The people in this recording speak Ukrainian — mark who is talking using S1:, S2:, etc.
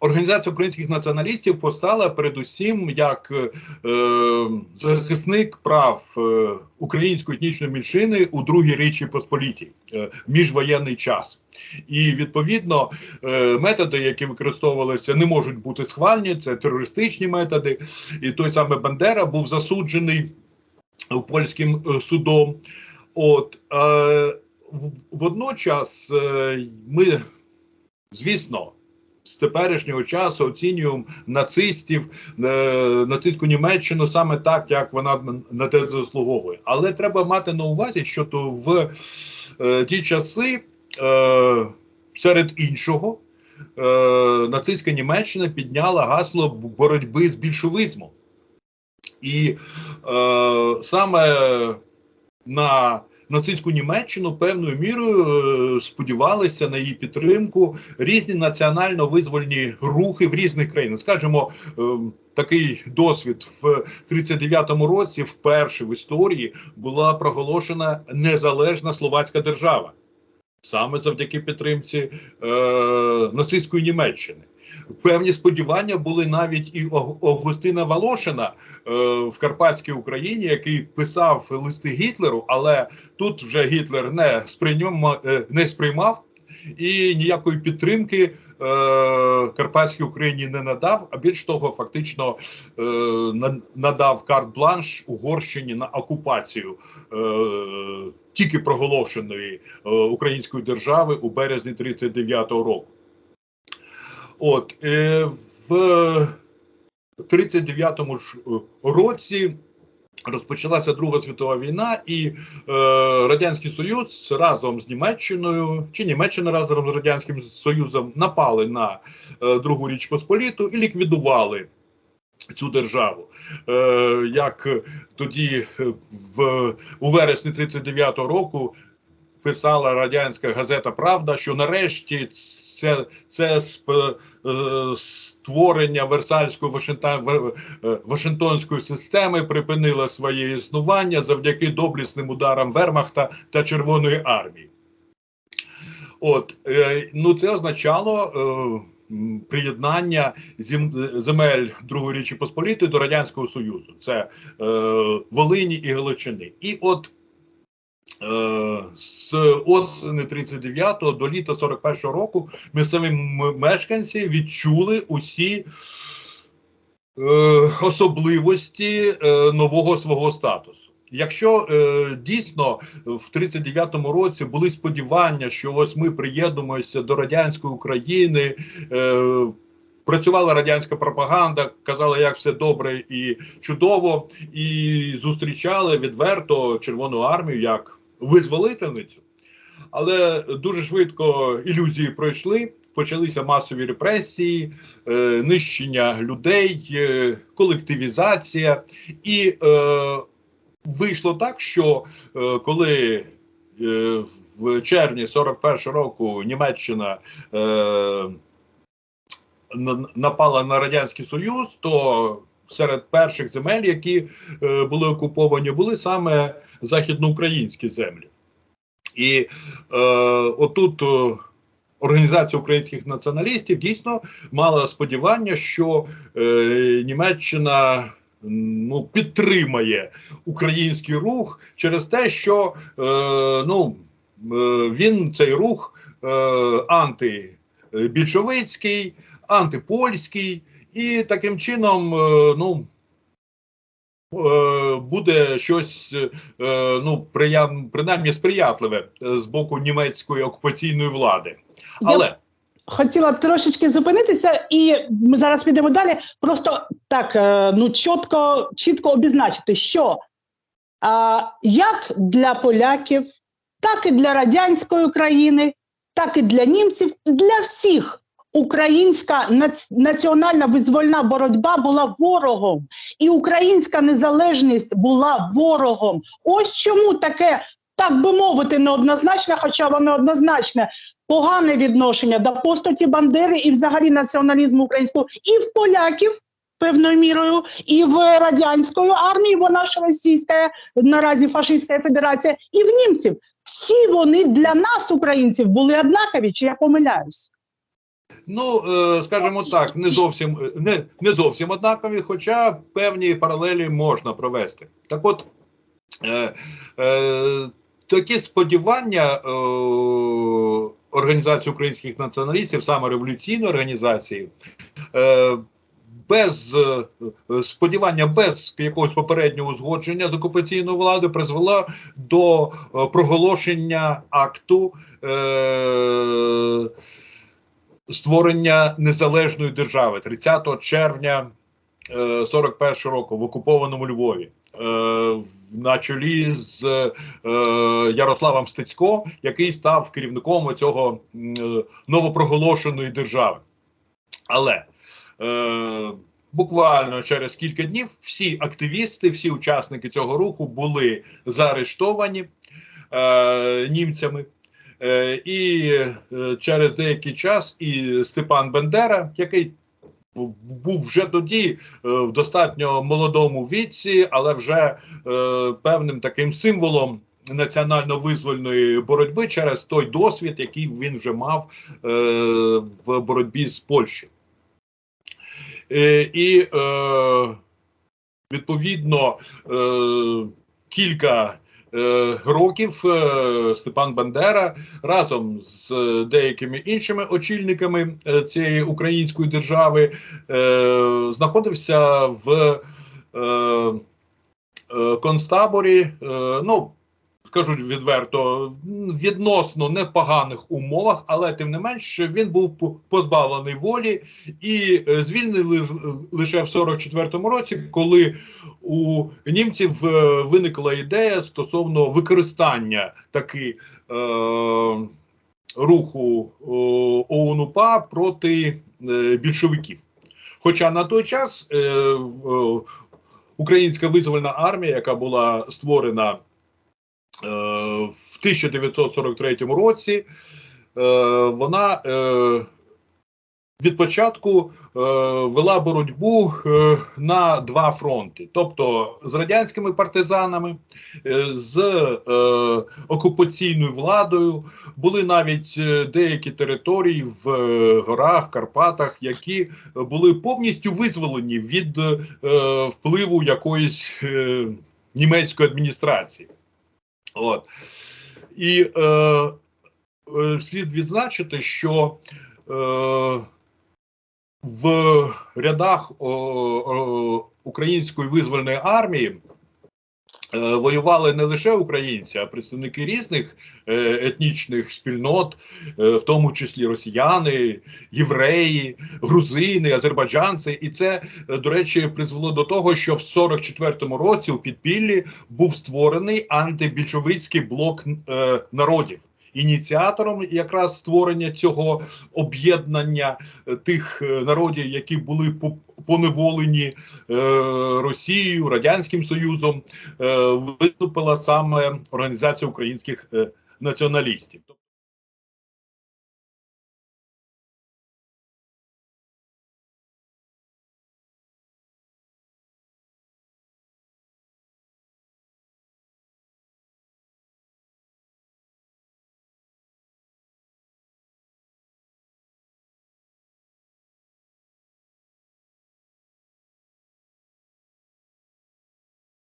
S1: Організація українських націоналістів постала передусім як е, захисник прав е, української етнічної меншини у другій Річі Посполітій е, міжвоєнний час. І відповідно е, методи, які використовувалися, не можуть бути схвальні. Це терористичні методи. І той самий Бандера був засуджений польським е, судом. От е, водночас е, ми, звісно, з теперішнього часу оцінюємо нацистів, е, нацистську Німеччину саме так, як вона на те заслуговує. Але треба мати на увазі, що то в е, ті часи, е, серед іншого, нацистська Німеччина підняла гасло боротьби з більшовизмом. І е, саме на нацистську Німеччину певною мірою е, сподівалися на її підтримку різні національно-визвольні рухи в різних країнах. Скажімо, е, такий досвід в 39-му році вперше в історії була проголошена незалежна словацька держава. Саме завдяки підтримці е, нацистської Німеччини. Певні сподівання були навіть і Августина Волошина е, в Карпатській Україні, який писав листи Гітлеру, але тут вже Гітлер не сприймав, е, не сприймав і ніякої підтримки е, Карпатській Україні не надав. А більш того, фактично е, на- надав карт-бланш Угорщині на окупацію тільки проголошеної української держави у березні 39-го року. От е, в 39-му ж е, році розпочалася Друга світова війна, і е, Радянський Союз разом з Німеччиною чи Німеччина разом з Радянським Союзом напали на е, Другу Річ Посполіту і ліквідували. Цю державу, е, як тоді е, в у вересні 39-го року писала радянська газета Правда, що нарешті це, це створення Версальської Вашингтон, е, Вашингтонської системи припинило своє існування завдяки доблісним ударам Вермахта та Червоної армії. От е, ну це означало е, приєднання земель Другої Річі Посполітої до Радянського Союзу. Це е, Волині і Галичини. І от е, з осені 39-го до літа 41-го року місцеві мешканці відчули усі е, особливості е, нового свого статусу. Якщо е, дійсно в 39-му році були сподівання, що ось ми приєднуємося до радянської України, е, працювала радянська пропаганда, казала, як все добре і чудово, і зустрічали відверто Червону армію як визволительницю. Але дуже швидко ілюзії пройшли. Почалися масові репресії, е, нищення людей, е, колективізація, і е, вийшло так, що е, коли е, в червні 41 року Німеччина е, напала на радянський союз, то серед перших земель, які е, були окуповані, були саме західноукраїнські землі. І е, отут е, організація українських націоналістів дійсно мала сподівання, що е, Німеччина ну, підтримає український рух через те, що е, ну, е, він цей рух е, антибільшовицький, антипольський, і таким чином, е, ну. е, Буде щось е, ну приям, принаймні сприятливе з боку німецької окупаційної влади, але
S2: Я хотіла трошечки зупинитися, і ми зараз підемо далі. Просто так ну чітко, чітко обізначити, що а, як для поляків, так і для радянської країни, так і для німців, для всіх. Українська нац- національна визвольна боротьба була ворогом, і українська незалежність була ворогом. Ось чому таке, так би мовити, неоднозначне, хоча воно однозначне, погане відношення до постаті Бандери і взагалі націоналізму українського і в поляків. Певною мірою і в радянської армії, вона ж російська наразі фашистська федерація, і в німців. Всі вони для нас, українців, були однакові, чи я помиляюсь?
S1: Ну, е, скажімо так, не зовсім е, не, не зовсім однакові, хоча певні паралелі можна провести. Так от е, е, такі сподівання е, організації українських націоналістів, саме революційної організації, е, без е, сподівання, без якогось попереднього узгодження з окупаційною владою призвело до проголошення акту. Е, створення незалежної держави 30 червня е, 41 року в окупованому Львові. е, На чолі з е, Ярославом Стецько, який став керівником цього новопроголошеної держави. Але е, буквально через кілька днів всі активісти, всі учасники цього руху були заарештовані е, німцями. Е, і е, через деякий час і Степан Бендера, який був вже тоді е, в достатньо молодому віці, але вже певним таким символом національно-визвольної боротьби через той досвід, який він вже мав в боротьбі з Польщею. Е, і е, відповідно е, кілька років е, Степан Бандера разом з е, деякими іншими очільниками е, цієї української держави е, знаходився в е, е, концтаборі. Е, ну, скажуть відверто, відносно непоганих умовах, але тим не менш він був позбавлений волі і е, звільнений лише в 44-му році, коли у німців е, виникла ідея стосовно використання таки е, руху ОУН-УПА проти е, більшовиків. Хоча на той час е, е, українська визвольна армія, яка була створена в 1943 році, е, вона е, від початку е, вела боротьбу е, на два фронти: тобто з радянськими партизанами, е, з е, окупаційною владою, були навіть е, деякі території в е, горах, Карпатах, які були повністю визволені від е, впливу якоїсь е, німецької адміністрації. От. І е, е, слід відзначити, що е, в рядах о, о, української визвольної армії воювали не лише українці, а представники різних е, етнічних спільнот, е, в тому числі росіяни, євреї, грузини, азербайджанці. І це, е, до речі, призвело до того, що в 44-му році у підпіллі був створений антибільшовицький блок е, народів. Ініціатором якраз створення цього об'єднання е, тих е, народів, які були по- поневолені е, Росією, Радянським Союзом, виступила саме Організація українських націоналістів.